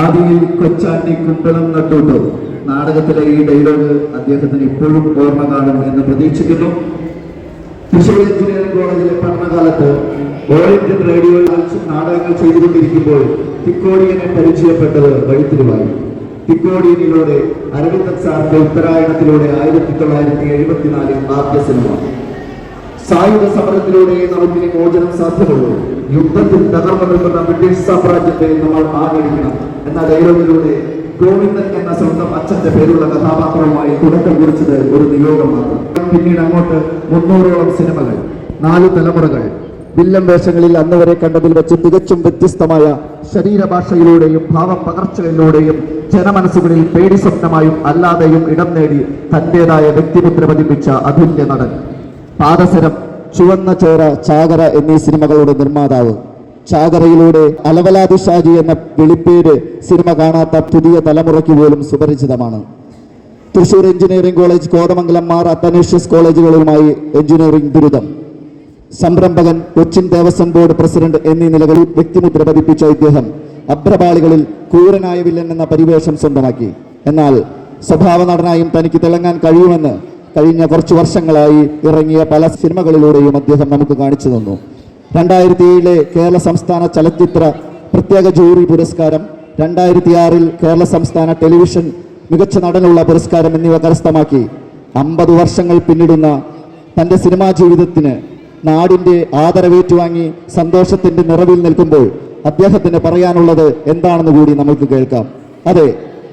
ആദിയിൽ കൊച്ചാണ്ടി കുമ്പളം നട്ടൂട്ടു. നാടകത്തിലെ ഈ ഡയലോഗ് അദ്ദേഹത്തിന് ഇപ്പോഴും ഓർമ്മ കാണും എന്ന് പ്രതീക്ഷിക്കുന്നു. തൃശ്ശൂർ എഞ്ചിനീയറിംഗ് കോളേജിലെ പഠനകാലത്ത് ഓൾ ഇന്ത്യൻ റേഡിയോയിൽ നാടകങ്ങൾ ചെയ്തുകൊണ്ടിരിക്കുമ്പോൾ തിക്കോടിയനെ പരിചയപ്പെട്ടത് വഴിത്തിരിവായി. തിക്കോടിയനിലൂടെ അരവിന്ദൻ സാറിന്റെ ഉത്തരായണത്തിലൂടെ ആയിരത്തി തൊള്ളായിരത്തി എഴുപത്തിനാലിൽ ആദ്യ സിനിമ. സായുധ സമരത്തിലൂടെ നമുക്കിനി മോചനം സാധ്യമുള്ളൂ യുദ്ധത്തിൽ തകർന്നു നിൽക്കുന്ന ബ്രിട്ടീഷ് സാമ്രാജ്യത്തെ നമ്മൾ ആദരിക്കണം. എന്ന ഡയലോഗിലൂടെ ഗോവിന്ദൻ എന്ന സ്വന്തം അച്ഛന്റെ പേരുള്ള കഥാപാത്രവുമായി തുടക്കം കുറിച്ചത് ഒരു നിയോഗമാണ്. പിന്നീട് അങ്ങോട്ട് മുന്നൂറോളം സിനിമകൾ നാല് തലമുറകൾ. വില്ലം വേഷങ്ങളിൽ അന്ന് വരെ കണ്ടതിൽ വെച്ച് തികച്ചും വ്യത്യസ്തമായ ശരീരഭാഷയിലൂടെയും ഭാവപകർച്ചകളിലൂടെയും ജനമനസ്സുകളിൽ പേടി സ്വപ്നമായും അല്ലാതെയും ഇടം നേടി തന്റേതായ വ്യക്തിമുദ്ര പതിപ്പിച്ച അതുല്യ നടൻ. പാദസരം ചുവന്ന ചോര ചാകര എന്നീ സിനിമകളുടെ നിർമ്മാതാവ്. ചാകരയിലൂടെ അലവലാതി ഷാജി എന്ന വിളിപ്പേര് സിനിമ കാണാത്ത പുതിയ തലമുറയ്ക്ക് പോലും സുപരിചിതമാണ്. തൃശൂർ എഞ്ചിനീയറിംഗ് കോളേജ് കോതമംഗലം മാർ അത്തനേഷ്യസ് കോളേജുകളുമായി എഞ്ചിനീയറിംഗ് ബിരുദം. സംരംഭകൻ കൊച്ചിൻ ദേവസ്വം ബോർഡ് പ്രസിഡന്റ് എന്നീ നിലകളിൽ വ്യക്തിമുദ്ര പതിപ്പിച്ച ഇദ്ദേഹം അഭ്രപാളികളിൽ ക്രൂരനായ വില്ലൻ എന്ന പരിവേഷം സ്വന്തമാക്കി. എന്നാൽ സ്വഭാവ നടനായും തനിക്ക് തിളങ്ങാൻ കഴിയുമെന്ന് കഴിഞ്ഞ കുറച്ച് വർഷങ്ങളായി ഇറങ്ങിയ പല സിനിമകളിലൂടെയും അദ്ദേഹം നമുക്ക് കാണിച്ചു തന്നു. രണ്ടായിരത്തി ഏഴിലെ കേരള സംസ്ഥാന ചലച്ചിത്ര പ്രത്യേക ജൂറി പുരസ്കാരം രണ്ടായിരത്തി ആറിൽ കേരള സംസ്ഥാന ടെലിവിഷൻ മികച്ച നടനുള്ള പുരസ്കാരം എന്നിവ കരസ്ഥമാക്കി. അമ്പത് വർഷങ്ങൾ പിന്നിടുന്ന തന്റെ സിനിമാ ജീവിതത്തിന് നാടിന്റെ ആദരവേറ്റുവാങ്ങി സന്തോഷത്തിന്റെ നിറവിൽ നിൽക്കുമ്പോൾ അദ്ദേഹത്തിന് പറയാനുള്ളത് എന്താണെന്ന് കൂടി നമുക്ക് കേൾക്കാം. അതെ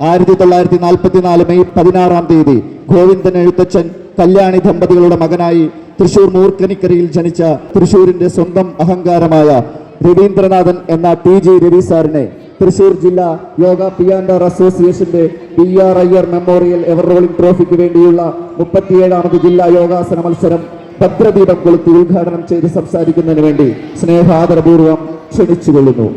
ആയിരത്തി തൊള്ളായിരത്തി നാൽപ്പത്തിനാല് മെയ് പതിനാറാം തീയതി ഗോവിന്ദൻ എഴുത്തച്ഛൻ കല്യാണി ദമ്പതികളുടെ മകനായി തൃശൂർ മൂർക്കനിക്കരയിൽ ജനിച്ച തൃശൂരിന്റെ സ്വന്തം അഹങ്കാരമായ രവീന്ദ്രനാഥൻ എന്ന പി ജി രവി സാറിനെ തൃശൂർ ജില്ലാ യോഗ പിയാൻഡർ അസോസിയേഷന്റെ B R I R memorial ever rolling ട്രോഫിക്ക് വേണ്ടിയുള്ള മുപ്പത്തിയേഴാമത് ജില്ലാ യോഗാസന മത്സരം ഭദ്രദീപം കൊളുത്തി ഉദ്ഘാടനം ചെയ്ത് സംസാരിക്കുന്നതിന് വേണ്ടി സ്നേഹാദരപൂർവം ക്ഷണിച്ചുകൊള്ളുന്നു.